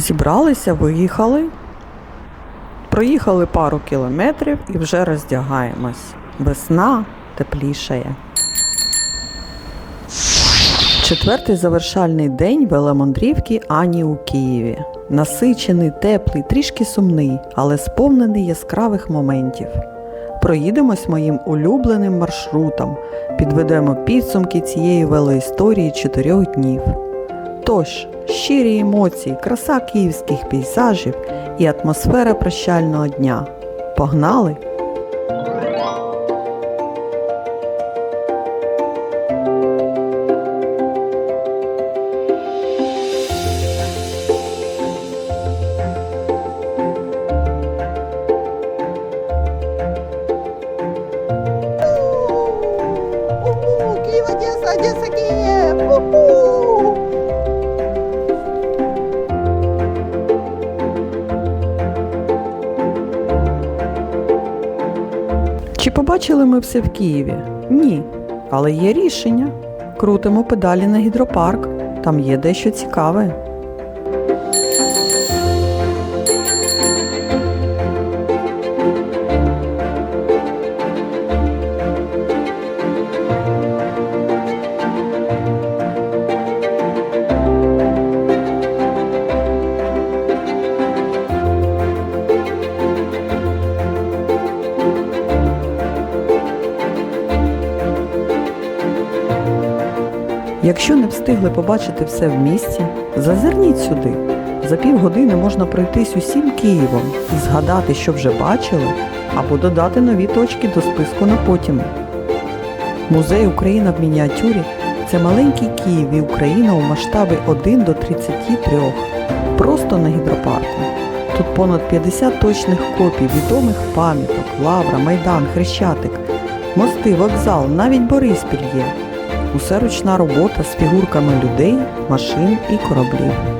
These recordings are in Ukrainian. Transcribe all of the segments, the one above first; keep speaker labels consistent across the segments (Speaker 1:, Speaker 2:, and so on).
Speaker 1: Зібралися, виїхали. Проїхали пару кілометрів і вже роздягаємось. Весна теплішає. Четвертий завершальний день веломандрівки Ані у Києві. Насичений, теплий, трішки сумний, але сповнений яскравих моментів. Проїдемось моїм улюбленим маршрутом, підведемо підсумки цієї велоісторії чотирьох днів. Тож, щирі емоції, краса київських пейзажів і атмосфера прощального дня. Погнали! Чи побачили ми все в Києві? Ні. Але є рішення. Крутимо педалі на гідропарк. Там є дещо цікаве. Якщо не встигли побачити все в місті, зазирніть сюди. За півгодини можна пройтись усім Києвом і згадати, що вже бачили, або додати нові точки до списку на потім. Музей Україна в мініатюрі це маленький Київ і Україна у масштабі 1 до 33, просто на гідропарку. Тут понад 50 точних копій відомих пам'яток, Лавра, Майдан, Хрещатик, мости, вокзал, навіть Бориспіль є. Усе ручна робота з фігурками людей, машин і кораблів.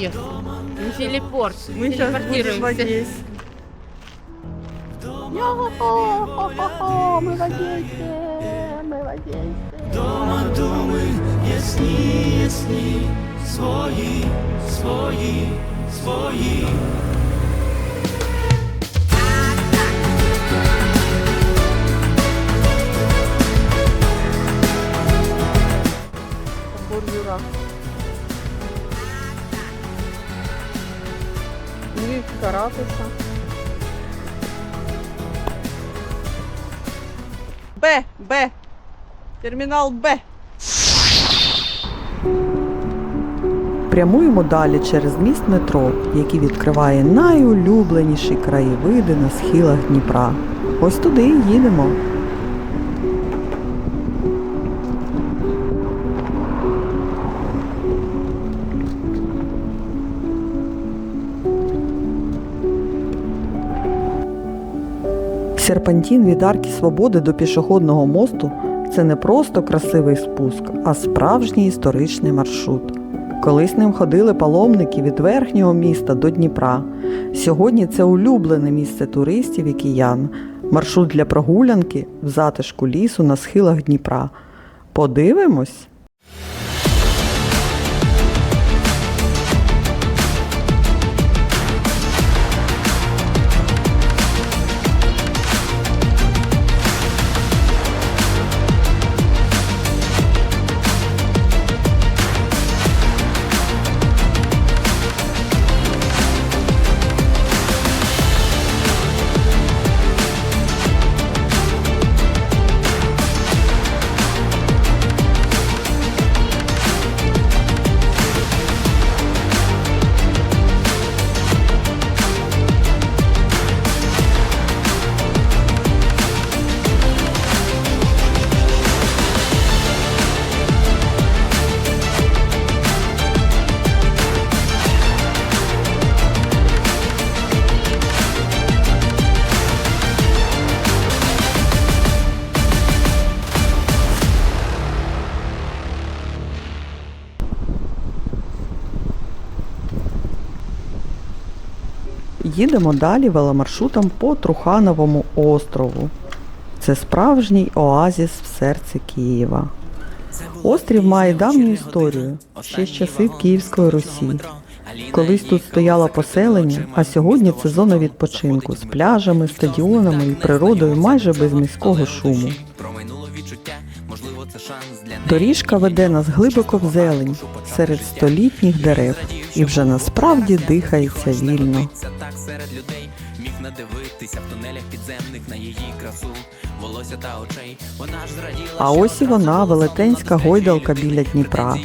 Speaker 2: Одессу. Не телепорт.
Speaker 1: Ми зараз будемо в
Speaker 2: телепортируемся.
Speaker 1: Одесі.
Speaker 3: Йо-хо-хо-хо, ми в Одесі, ми в Одесі.
Speaker 4: Дома думи ясні, ясні, свої, свої, свої.
Speaker 3: Б, Б. Термінал Б.
Speaker 1: Прямуємо далі через міст метро, який відкриває найулюбленіші краєвиди на схилах Дніпра. Ось туди їдемо. Серпантін від Арки Свободи до пішохідного мосту це не просто красивий спуск, а справжній історичний маршрут. Колись ним ходили паломники від верхнього міста до Дніпра. Сьогодні це улюблене місце туристів і киян, маршрут для прогулянки в затишку лісу на схилах Дніпра. Подивимось. Їдемо далі веломаршрутом по Трухановому острову. Це справжній оазіс в серці Києва. Острів має давню історію ще з часів Київської Русі. Колись тут стояло поселення, а сьогодні це зона відпочинку з пляжами, стадіонами і природою майже без міського шуму. Доріжка веде нас глибоко в зелень серед столітніх дерев і вже насправді дихається вільно.
Speaker 5: Надивитися в тунелях підземних на її красу, волосся та очей. Вона ж зраділа.
Speaker 1: А ось і вона, велетенська гойдалка біля Дніпра.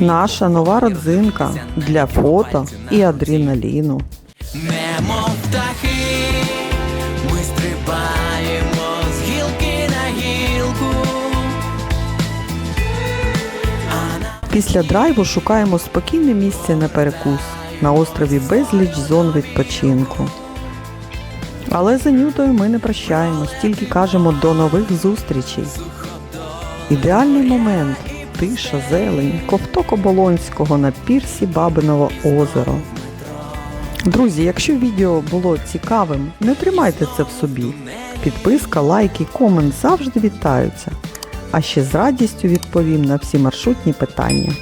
Speaker 1: Наша нова родзинка для фото і адреналіну.
Speaker 5: Немов птахи, ми стрибаємо з гілки на гілку.
Speaker 1: Після драйву шукаємо спокійне місце на перекус. На острові безліч зон відпочинку. Але за Нютою ми не прощаємось, тільки кажемо до нових зустрічей. Ідеальний момент тиша, зелень, ковток оболонського на пірсі Бабиного озеро. Друзі, якщо відео було цікавим, не тримайте це в собі. Підписка, лайки, комент завжди вітаються. А ще з радістю відповім на всі маршрутні питання.